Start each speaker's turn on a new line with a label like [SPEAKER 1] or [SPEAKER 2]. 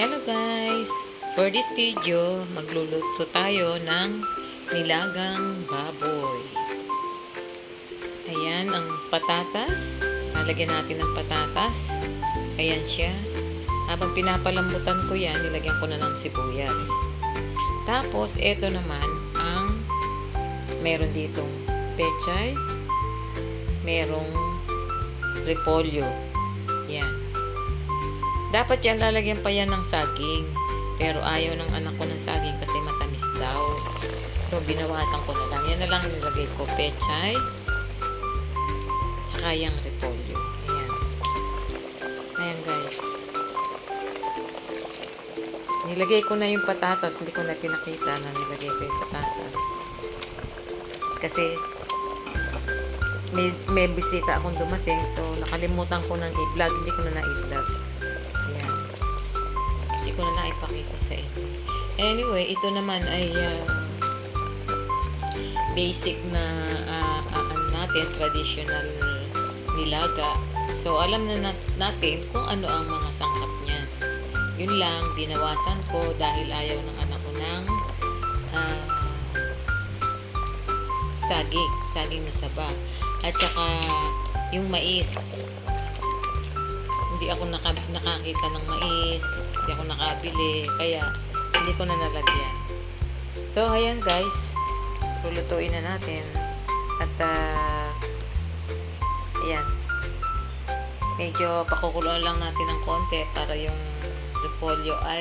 [SPEAKER 1] Hello guys! For this video, magluluto tayo ng nilagang baboy. Ayan ang patatas. Lalagyan natin ng patatas. Ayan siya. Habang pinapalambutan ko yan, nilagyan ko na ng sibuyas. Tapos, eto naman ang meron ditong pechay, merong repolyo. Yan. Dapat yan lalagyan pa yan ng saging. Pero ayaw ng anak ko ng saging kasi matamis daw. So, binawasan ko na lang. Yan na lang nilagay ko. Pechay. Tsaka yung repolyo. Ayan. Ayan guys. Nilagay ko na yung patatas. Hindi ko na pinakita na nilagay ko yung patatas. Kasi may, may bisita akong dumating. So, nakalimutan ko ng i-vlog. Hindi ko na na-i-vlog. Ko na naipakita sa inyo. Anyway, ito naman ay ah, basic na ah, ano natin, traditional nilaga. So, alam na nat- natin kung ano ang mga sangkap niyan. Yun lang, binawasan ko dahil ayaw ng anak ko ng ah, saging, saging na saba. At saka yung mais. Hindi ako naka, nakakita ng mais, hindi ako nakabili, kaya hindi ko na nalagyan. So, ayan guys, lulutuin na natin. At, ah, ayan, medyo pakukuluan lang natin ng konti para yung repolyo ay